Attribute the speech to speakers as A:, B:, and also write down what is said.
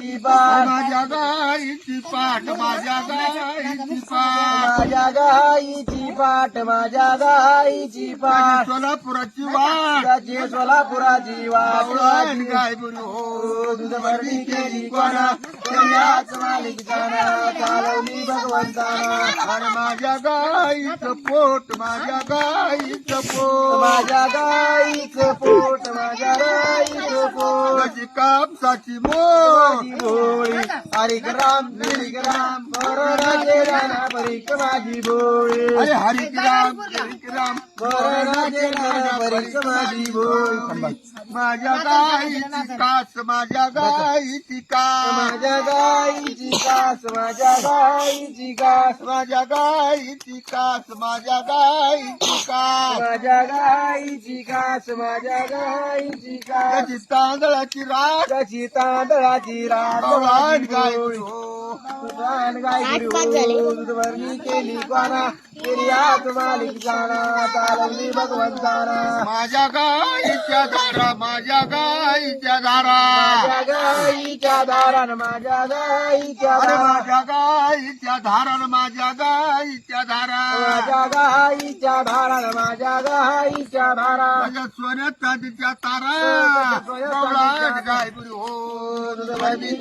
A: गाईची पाठ
B: माझ्या गाईची पाठ माझ्या गाईची पाठ?
A: माझ्या गाईची पाठ माझ्या गाईची पाठ?
B: सोलापुराची वाट.
A: त्याची सोलापुराची
B: गाय बुरी हो.
A: दूध भरली केली कोणा? कन्याच मालिक जाणा. चालवली भगवंताना
B: आणि माझ्या गाईचं पोट माझ्या गाईचं पोट.
A: माझ्या गाईचं पोट माझ्या
B: तुळशी कापसाची
A: मोळी हरिग्राम हरिग्राम परिक माझी भोळी हरिग्राम हरिग्राम
B: माझ्या गाईची कास माझ्या गाईची कास.
A: माझ्या गाईची कास माझ्या गाईची कास.
B: माझ्या गाईची कास माझ्या गाईची कास.
A: माझ्या गाईची कास माझ्या गाईची कास.
B: तांदळाची
A: कशी तांदळाची
B: गवळण गाय
A: केली निर्यात मालिक जाणा चालवली भगवंताना
B: माझ्या गाईच्या धारा माझ्या गाईच्या धारा
A: माझ्या गाईच्या दारान माझ्या गाईच्या
B: अरे
A: दारान.
B: माझ्या गाईच्या धारा माझ्या गाईच्या धारा
A: माझ्या गाईच्या माझ्या गाईच्या धारा
B: माझ्या सोन्यात चांदीच्या तारा. हो